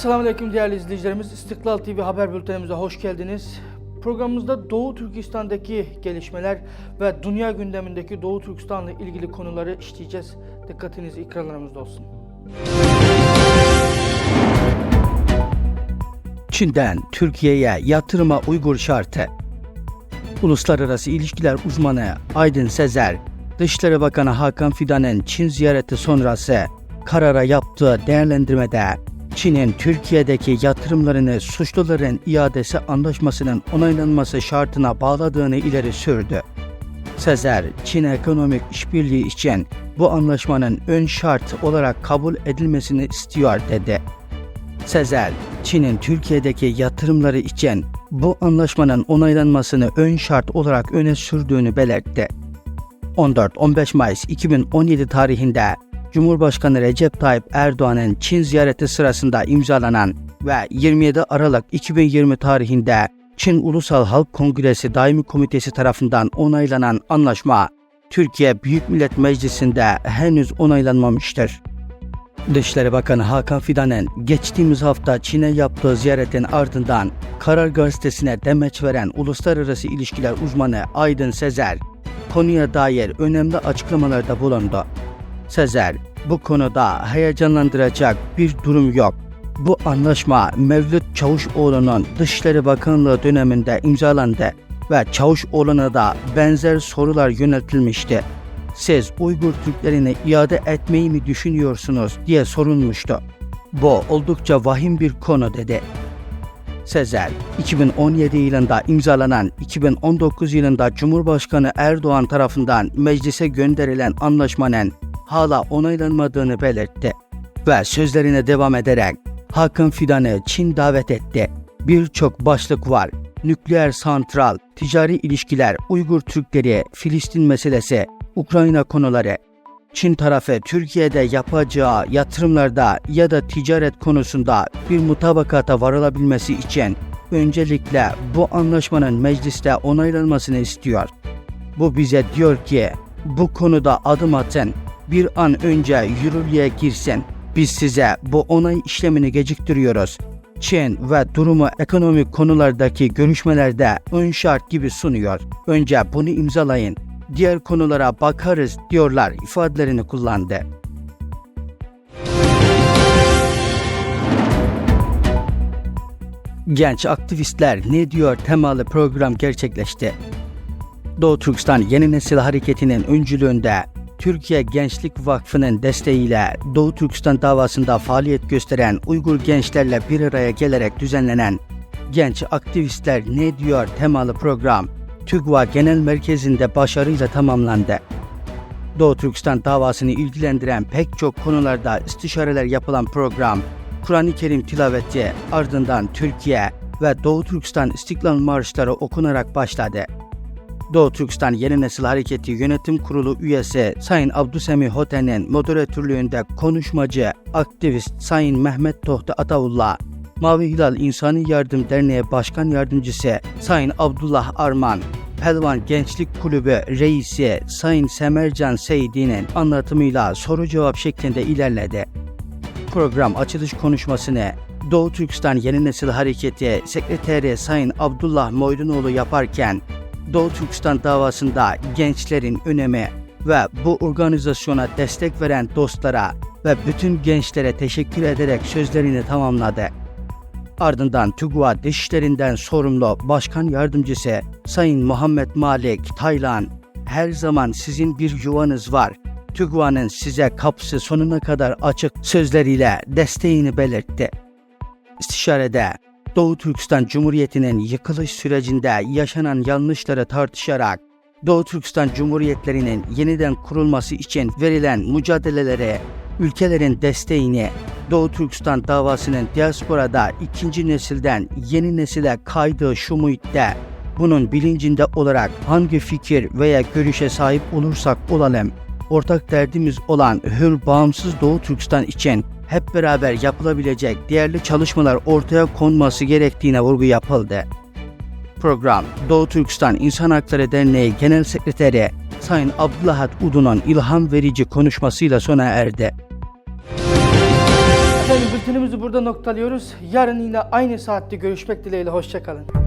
Selamünaleyküm değerli izleyicilerimiz. İstiklal TV haber bültenimize hoş geldiniz. Programımızda Doğu Türkistan'daki gelişmeler ve dünya gündemindeki Doğu Türkistan'la ilgili konuları işleyeceğiz. Dikkatiniz ekranlarımızda olsun. Çin'den Türkiye'ye yatırıma Uygur şartı. Uluslararası İlişkiler uzmanı Aydın Sezer, Dışişleri Bakanı Hakan Fidan'ın Çin ziyareti sonrası karara yaptığı değerlendirmede Çin'in Türkiye'deki yatırımlarını suçluların iadesi anlaşmasının onaylanması şartına bağladığını ileri sürdü. Sezer, Çin ekonomik işbirliği için bu anlaşmanın ön şart olarak kabul edilmesini istiyor dedi. Sezer, Çin'in Türkiye'deki yatırımları için bu anlaşmanın onaylanmasını ön şart olarak öne sürdüğünü belirtti. 14-15 Mayıs 2017 tarihinde Cumhurbaşkanı Recep Tayyip Erdoğan'ın Çin ziyareti sırasında imzalanan ve 27 Aralık 2020 tarihinde Çin Ulusal Halk Kongresi Daimi Komitesi tarafından onaylanan anlaşma Türkiye Büyük Millet Meclisi'nde henüz onaylanmamıştır. Dışişleri Bakanı Hakan Fidan'ın geçtiğimiz hafta Çin'e yaptığı ziyaretin ardından Karar Gazetesi'ne demeç veren uluslararası ilişkiler uzmanı Aydın Sezer, konuya dair önemli açıklamalarda bulundu. Sezer, bu konuda heyecanlandıracak bir durum yok. Bu anlaşma Mevlüt Çavuşoğlu'nun Dışişleri Bakanlığı döneminde imzalandı ve Çavuşoğlu'na da benzer sorular yöneltilmişti siz Uygur Türklerini iade etmeyi mi düşünüyorsunuz diye sorulmuştu. Bu oldukça vahim bir konu dedi. Sezer, 2017 yılında imzalanan 2019 yılında Cumhurbaşkanı Erdoğan tarafından meclise gönderilen anlaşmanın hala onaylanmadığını belirtti ve sözlerine devam ederek Hakan Fidan'ı Çin davet etti. Birçok başlık var. Nükleer santral, ticari ilişkiler, Uygur Türkleri, Filistin meselesi, Ukrayna konuları, Çin tarafı Türkiye'de yapacağı yatırımlarda ya da ticaret konusunda bir mutabakata varılabilmesi için öncelikle bu anlaşmanın mecliste onaylanmasını istiyor. Bu bize diyor ki bu konuda adım atın, bir an önce yürürlüğe girsin. Biz size bu onay işlemini geciktiriyoruz. Çin ve durumu ekonomik konulardaki görüşmelerde ön şart gibi sunuyor. Önce bunu imzalayın diğer konulara bakarız diyorlar ifadelerini kullandı. Genç aktivistler ne diyor temalı program gerçekleşti. Doğu Türkistan Yeni Nesil Hareketi'nin öncülüğünde Türkiye Gençlik Vakfı'nın desteğiyle Doğu Türkistan davasında faaliyet gösteren Uygur gençlerle bir araya gelerek düzenlenen Genç Aktivistler Ne Diyor temalı program TÜGVA Genel Merkezi'nde başarıyla tamamlandı. Doğu Türkistan davasını ilgilendiren pek çok konularda istişareler yapılan program, Kur'an-ı Kerim tilaveti ardından Türkiye ve Doğu Türkistan İstiklal Marşları okunarak başladı. Doğu Türkistan Yeni Nesil Hareketi Yönetim Kurulu üyesi Sayın Abdüsemi Hoten'in moderatörlüğünde konuşmacı, aktivist Sayın Mehmet Tohti Ataullah, Mavi Hilal İnsani Yardım Derneği Başkan Yardımcısı Sayın Abdullah Arman, Pelvan Gençlik Kulübü Reisi Sayın Semercan Seydi'nin anlatımıyla soru cevap şeklinde ilerledi. Program açılış konuşmasını Doğu Türkistan Yeni Nesil Hareketi Sekreteri Sayın Abdullah Moydunoğlu yaparken Doğu Türkistan davasında gençlerin önemi ve bu organizasyona destek veren dostlara ve bütün gençlere teşekkür ederek sözlerini tamamladı. Ardından TÜGVA Dışişlerinden sorumlu Başkan Yardımcısı Sayın Muhammed Malik Taylan, her zaman sizin bir yuvanız var. TÜGVA'nın size kapısı sonuna kadar açık sözleriyle desteğini belirtti. İstişarede Doğu Türkistan Cumhuriyeti'nin yıkılış sürecinde yaşanan yanlışları tartışarak Doğu Türkistan Cumhuriyetlerinin yeniden kurulması için verilen mücadelelere ülkelerin desteğini Doğu Türkistan davasının diasporada ikinci nesilden yeni nesile kaydığı şu muhitte bunun bilincinde olarak hangi fikir veya görüşe sahip olursak olalım, ortak derdimiz olan hür bağımsız Doğu Türkistan için hep beraber yapılabilecek değerli çalışmalar ortaya konması gerektiğine vurgu yapıldı. Program, Doğu Türkistan İnsan Hakları Derneği Genel Sekreteri Sayın Abdülhat Udu'nun ilham verici konuşmasıyla sona erdi. Efendim bültenimizi burada noktalıyoruz. Yarın yine aynı saatte görüşmek dileğiyle. Hoşçakalın.